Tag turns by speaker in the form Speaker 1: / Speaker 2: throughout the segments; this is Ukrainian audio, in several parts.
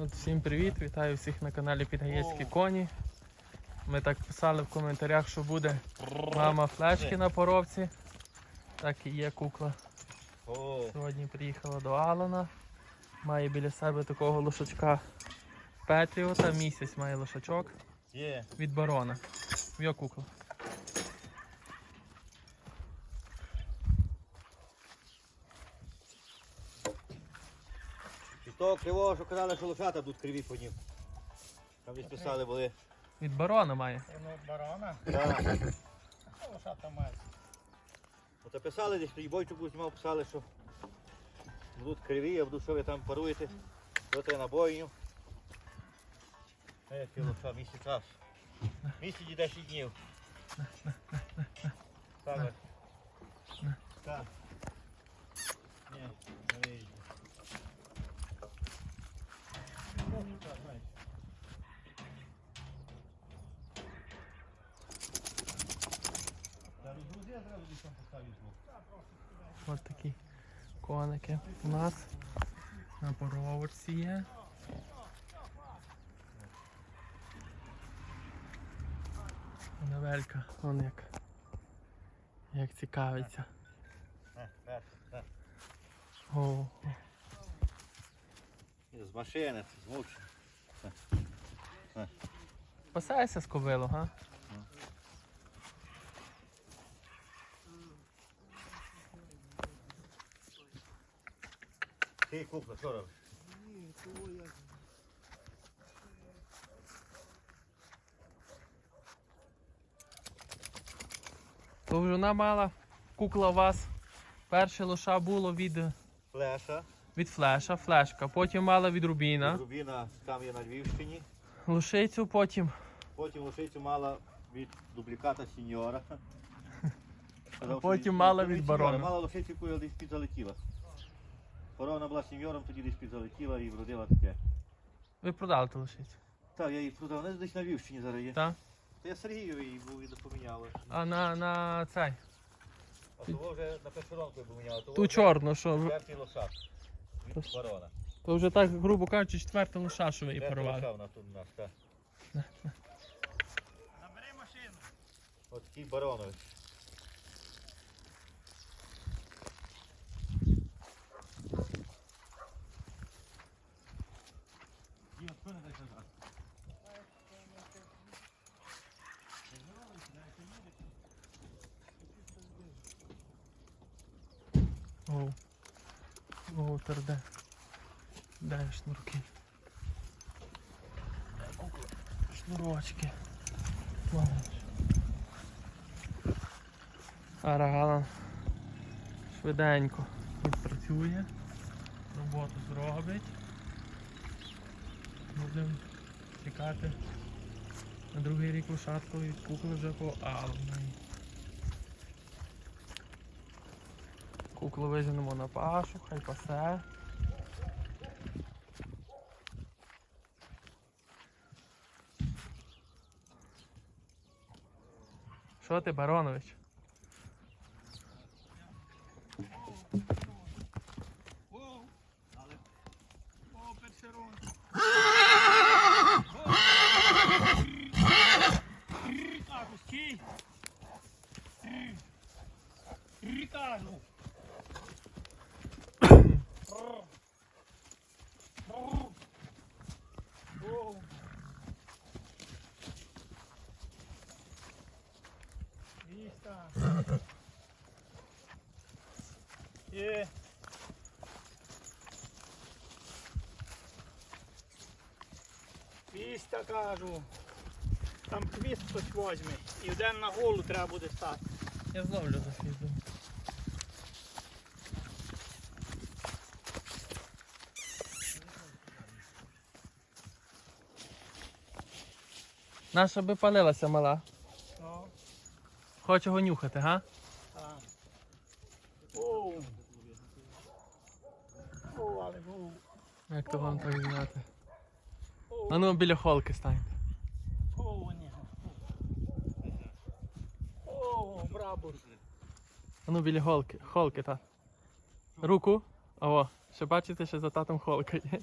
Speaker 1: От всім привіт, вітаю всіх на каналі Підгаєцькі коні. Ми так писали в коментарях, що буде мама флешки на поровці. Так і є кукла. Сьогодні приїхала до Алана. Має біля себе такого лошачка Петріота. Місяць має лошачок від барона. Йо кукла.
Speaker 2: Того кривого, що казали, що лошата будуть криві по ним. Там десь писали були.
Speaker 1: Від барона має.
Speaker 3: Воно барана,
Speaker 2: Так.
Speaker 3: а лошата має.
Speaker 2: От писали десь, і бойчук знімав, писали, що будуть криві, а буду, що ви там паруєте. На бойню. Е, ті лоша, місяць час. Місяць і 10 днів. Так. Так. Ні, не вийде. Ну, так, знаєш. Та розгрузи, я зразу десь там поставлю звук.
Speaker 1: Ось такі коники у нас на поровочці є. Невелька, он як, як цікавиться. О, о.
Speaker 2: З машини, змучений.
Speaker 1: Пасайся з кобилу, га?
Speaker 2: Ти купла, що робиш?
Speaker 1: То вже вона мала кукла у вас. Перше лоша було від,
Speaker 2: Флеша.
Speaker 1: від флеша, флешка. Потім мала від рубіна.
Speaker 2: Рубіна там є на Львівщині.
Speaker 1: Лошицю потім.
Speaker 2: Потім лошицю мала від дубліката сеньора.
Speaker 1: Потім мала
Speaker 2: від
Speaker 1: від барона.
Speaker 2: Мала лошицю, яку десь підзалетіла. Корона була сеньором, тоді десь підзалетіла і вродила таке.
Speaker 1: Ви продали ту лошицю.
Speaker 2: Так, я її продав, вона десь на Львівщині зараз є.
Speaker 1: Так?
Speaker 2: Та я Сергієві її був і допоміняв.
Speaker 1: А на, на цей.
Speaker 2: А того вже на першоронку я поміняв. того
Speaker 1: Ту
Speaker 2: вже
Speaker 1: чорну, що.
Speaker 2: Четвертий лошак. Від барона.
Speaker 1: То вже так, грубо кажучи, четверта лоша, що ви її
Speaker 2: Четвертий
Speaker 1: порвали.
Speaker 2: лоша в нас тут у нас, так.
Speaker 3: Набери машину.
Speaker 2: От такий баронович. Діма, хто не дай казати?
Speaker 1: Оу. Оу, терде. Дай шнурки. Шнурочки. Молодець. А Галан швиденько відпрацює, роботу зробить. Будемо чекати на другий рік лошадку від кукли вже по Алмані. Куклу виженемо на пашу, хай пасе. Що ти, Баронович?
Speaker 3: Воу. О, першерон. Кажу, стій. Кажу. Воу. Є. Віста кажу. Там хвіст хтось возьме. І один на голу треба буде стати.
Speaker 1: Я зловлю за фізу. Наша би палилася мала. Хоче його нюхати, га?
Speaker 3: так. Але оу.
Speaker 1: Як то вам так знати? А ну біля холки стань.
Speaker 3: оу, ні. Оу, брабус.
Speaker 1: А ну біля холки. Холки, так. Руку. О, ще бачите, що за татом холка є.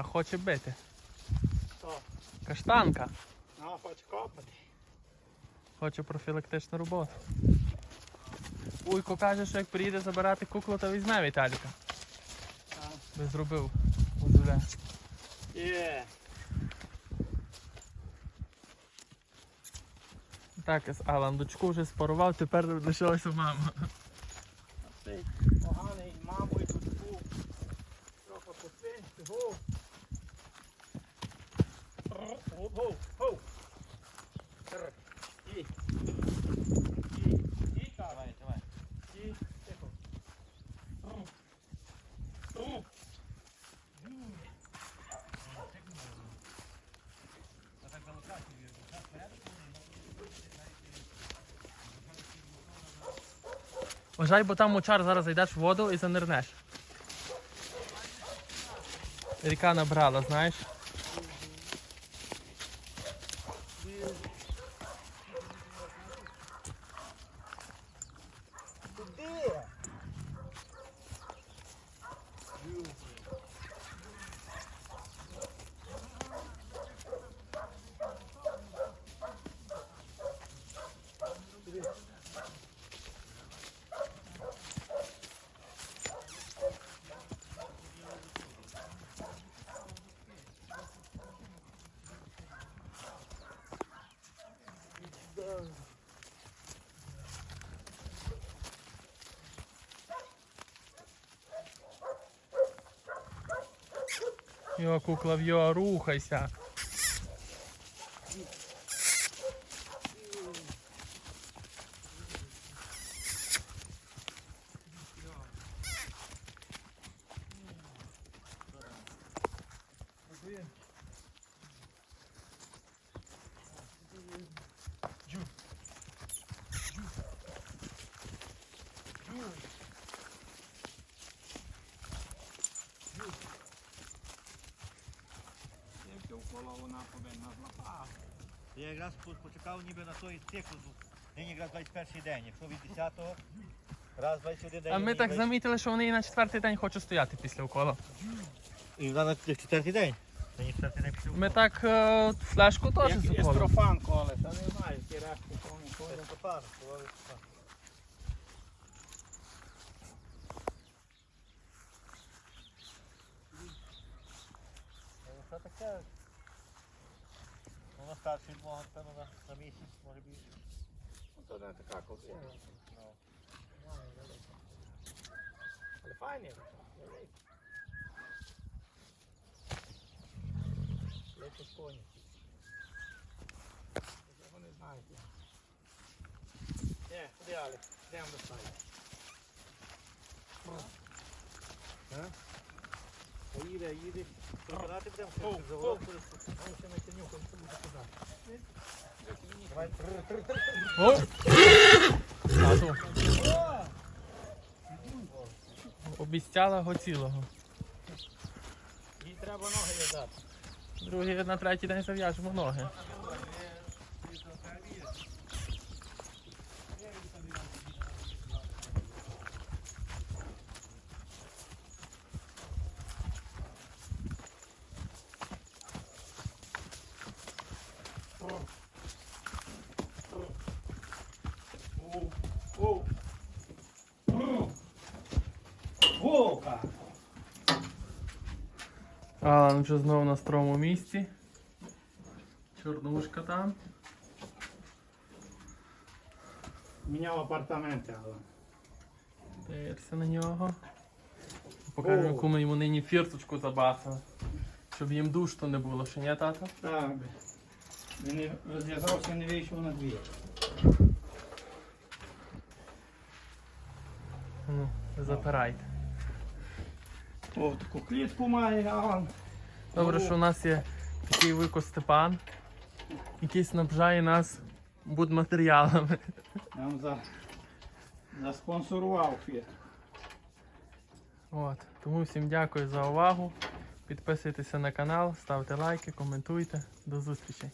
Speaker 1: А хоче бити.
Speaker 3: Що?
Speaker 1: Каштанка.
Speaker 3: А, хоче копати.
Speaker 1: Хоче профілактичну роботу. Уйко каже, що як приїде забирати куклу, то візьме Віталіка. Би зробив УЗВ.
Speaker 3: Є.
Speaker 1: Так, Алан, дочку вже спарував, тепер лишилася мама.
Speaker 3: Поганий мамою тут був. Трохи посвинці, гов. Гов, гов. Тр. І. І. І.
Speaker 2: Давай, давай.
Speaker 3: І. Тихо. Тру.
Speaker 1: Вважай, бо там мочар зараз зайдеш в воду і занирнеш. Ріка набрала, знаєш.
Speaker 3: Куди?
Speaker 1: Йо, кукла, йо, рухайся.
Speaker 3: Тільки вколо вона повинна злапати.
Speaker 2: Я якраз по- почекав ніби на той цикл. Нині якраз 21 день. Якщо від 10-го, раз 21 день.
Speaker 1: А ми так
Speaker 2: 20
Speaker 1: замітили, що вони і на четвертий день хочуть стояти після уколу.
Speaker 2: І вона на четвертий день. Нині четвертий день пішов.
Speaker 1: Ми так е, флешку теж
Speaker 3: Як естрофан коле, та не знаю, які решти повні коле.
Speaker 2: Стефан, слово Стефан. Ну, Що таке? Воно старше від мого, напевно, на, на місяць, може більше.
Speaker 3: Ну, То не така ковзина.
Speaker 2: Ну.
Speaker 3: Але файні. Великі коні. Я Вони знають. Є, куди Алекс? Йдемо до стаї.
Speaker 2: Поїде, їде. Прибирати будемо, щоб
Speaker 3: оу. ще буде туди.
Speaker 2: Давай.
Speaker 1: О! Тату. Обіцяла го цілого.
Speaker 3: Їй треба ноги в'язати.
Speaker 1: Другий на третій день зав'яжемо ноги.
Speaker 3: Оу, оу. Вовка!
Speaker 1: Алан вже знову на строму місці. Чорнушка там.
Speaker 3: Міняв апартаменти, але.
Speaker 1: Дивишся на нього. Покажемо,
Speaker 3: О.
Speaker 1: яку ми йому нині фірточку забасили. Щоб їм душно не було, що ні, тато?
Speaker 3: Так. Він не розв'язався, не вийшов на двір.
Speaker 1: Ну, запирайте.
Speaker 3: О, таку клітку має, а.
Speaker 1: Добре, що у нас є такий вико Степан, який снабжає нас будматеріалами.
Speaker 3: Нам за, заспонсорував фір.
Speaker 1: От. Тому всім дякую за увагу. Підписуйтеся на канал, ставте лайки, коментуйте. До зустрічі.